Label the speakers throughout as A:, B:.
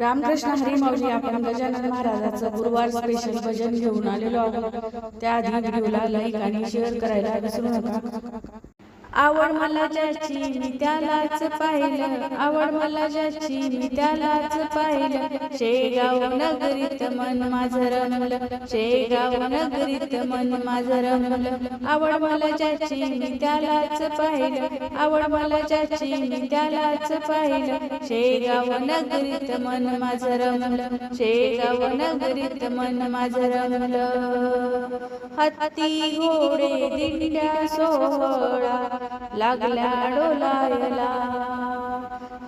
A: रामकृष्ण हरी माऊली आपण गजानन महाराजाचं गुरुवार स्पेशल भजन घेऊन आलेलो आहोत. त्याआधी व्हिडिओला लाईक आणि शेअर करायला विसरू नका. आवड मला ज्याची मी त्यालाच पाहिलं. आवड मला ज्याची मी त्यालाच पाहिलं. शेगाव नगरीत मन माझं रमलं. शेगाव नगरीत मन माझं रमलं. आवड मला ज्याची मी त्यालाच पाहिलं. आवड मला ज्याची मी त्यालाच पाहिलं. शेगाव नगरीत मन माझं रमलं. शेगाव नगरीत मन माझं रमलं. हत्ती घोडे दिंड्या सोहळा. लागल्या डोलायला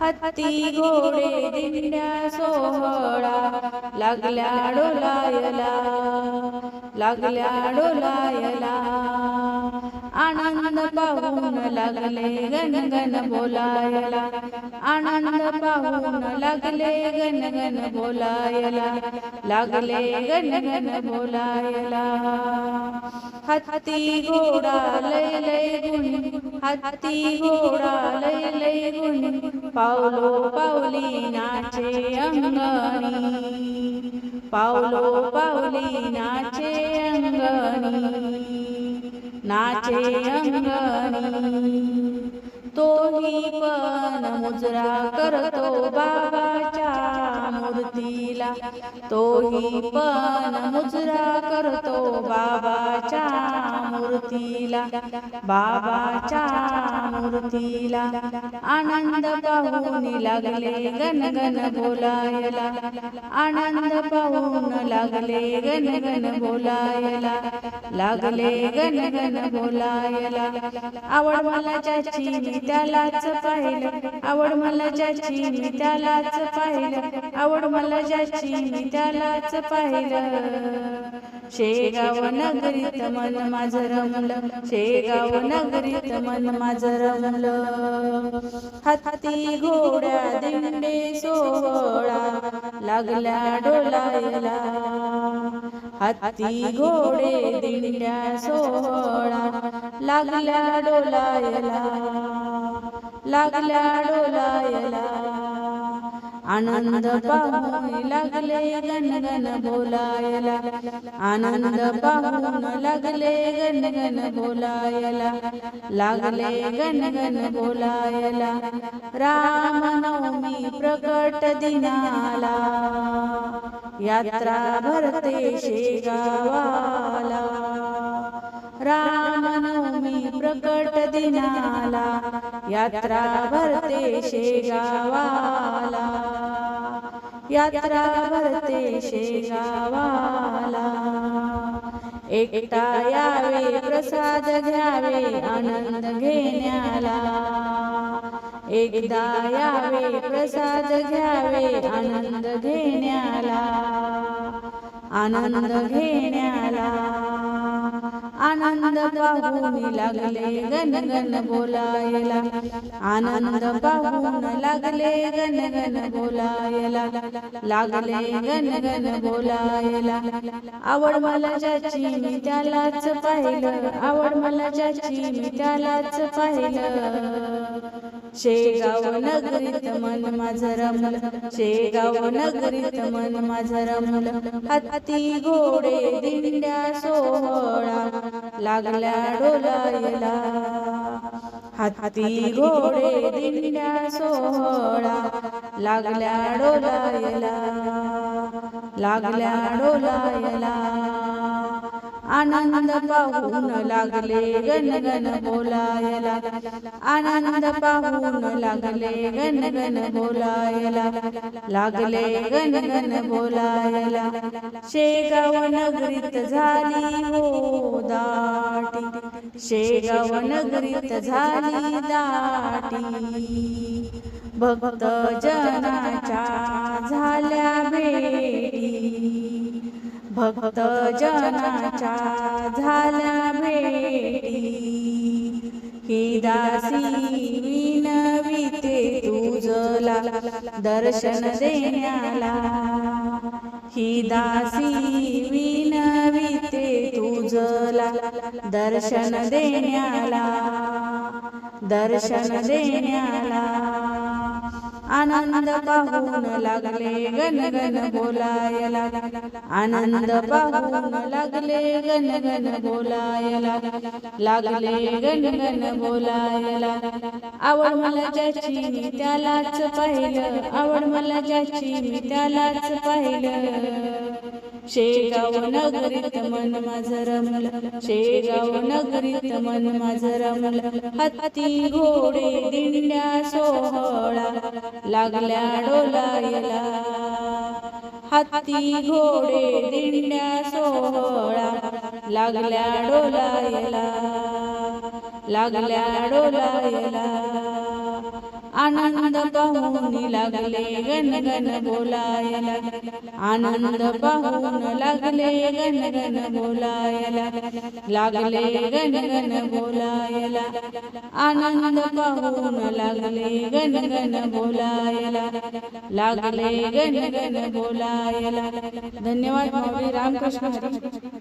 A: हत्ती घोडे दिंड्या सोहळा लागल्या डोलायला लागल्या डोलायला आनंद पाहून लागले गण गण बोलायला आनंद पाहून लागले गण गण बोलायला लागले गण गण बोलायला हत्ती घोडा लय हाती हत्ती घोडा लय लय गुणी पावलो पावली नाचे अंगणी. पावलो पावली नाचे अंगणी नाचे अंगणी. तोही पण मुजरा करतो बाबाच्या मूर्तीला तोही पण मुजरा करतो बाबाच्या मूर्तीला. बाबाच्या मूर्तीला आनंद पाहून लागले गण गण बोलायला. आनंद पाहून लागले गण गण बोलायला. लागले गण गण बोलायला. आवड मला ज्याची मी त्यालाच पाहिलं. आवड मला ज्याची मी त्यालाच पाहिलं. आवड मला ज्याची मी त्यालाच पाहिलं. शेगाव नगरीत मन माझं रमलं शेगाव नगरीत मन माझं रमलं. हत्ती घोड्या दिंडे सोहळा लागल्या डोलायला. हत्ती घोडे दिंड्या सोहळा लागल्या डोलायला. लागल्या डोलायला. आनंद पाहून लागले गण गण बोलायला. आनंद पाहून लागले गण गण बोलायला. लागले गण गण बोलायला. राम नवमी प्रकट दिनाला. यात्रा भरते शेगावाला. राम नवमी प्रकट दिनाला. यात्रा भरते शेगावाला. यात्रा भरते शेगावाला. एकटा यावे प्रसाद घ्यावे आनंद घेण्याला. एकदा यावे प्रसाद घ्यावे आनंद घेण्याला. आनंद घेण्याला. आनंद पाहून लागले गण गण बोलायला. आनंद पाहून लागले गण गण बोलायला. लागले गण गण बोलायला. आवड मला ज्याची मी त्यालाच पाहिलं. आवड मला ज्याची मी त्यालाच पाहिलं. शेगाव नगरीत मन माझं रमलं शेगाव नगरीत मन माझं रमलं. हत्ती घोडे दिंड्या सोहळा लागल्या डोलायला. हत्ती घोडे दिंड्या सोहळा लागल्या डोलायला. लागल्या डोलायला. आनंद पाहून लागले गण गण बोलायला. आनंद पाहून लागले गण गण बोलायला. लागले गण गण बोलायला. शेगाव नगरीत झाली हो दाटी. शेगाव नगरीत झाली दाटी. भक्त जनाच्या झाल्या भेटी. भक्त जनाच्या झाल्या भेटी. ही दासी विनविते तुझला दर्शन देण्याला. ही दासी विनविते तुझला दर्शन देण्याला. दर्शन देण्याला. आनंद पाहून लागले गण गण बोलायला. आनंद पाहून लागले गण गण बोलायला. लागले गण गण बोलायला. आवड मला ज्याची मी त्यालाच पाहिलं. आवड मला ज्याची मी त्यालाच पाहिलं. शेगाव नगरीत मन म्हणजे माझं रमलं शेगाव नगरीत मन माझं रमलं हत्ती घोडे दिंड्या सोहळा लागल्या डोलायला हत्ती घोडे दिंड्या सोहळा लागल्या डोलायला लागल्या डोलायला. आनंद पाहून लागले गण गण बोलायला. आनंद पाहून लागले गण गण बोलायला. लागले गण गण बोलायला. आनंद पाहून लागले गण गण बोलायला. लागले गण गण बोलायला. धन्यवाद रामकृष्ण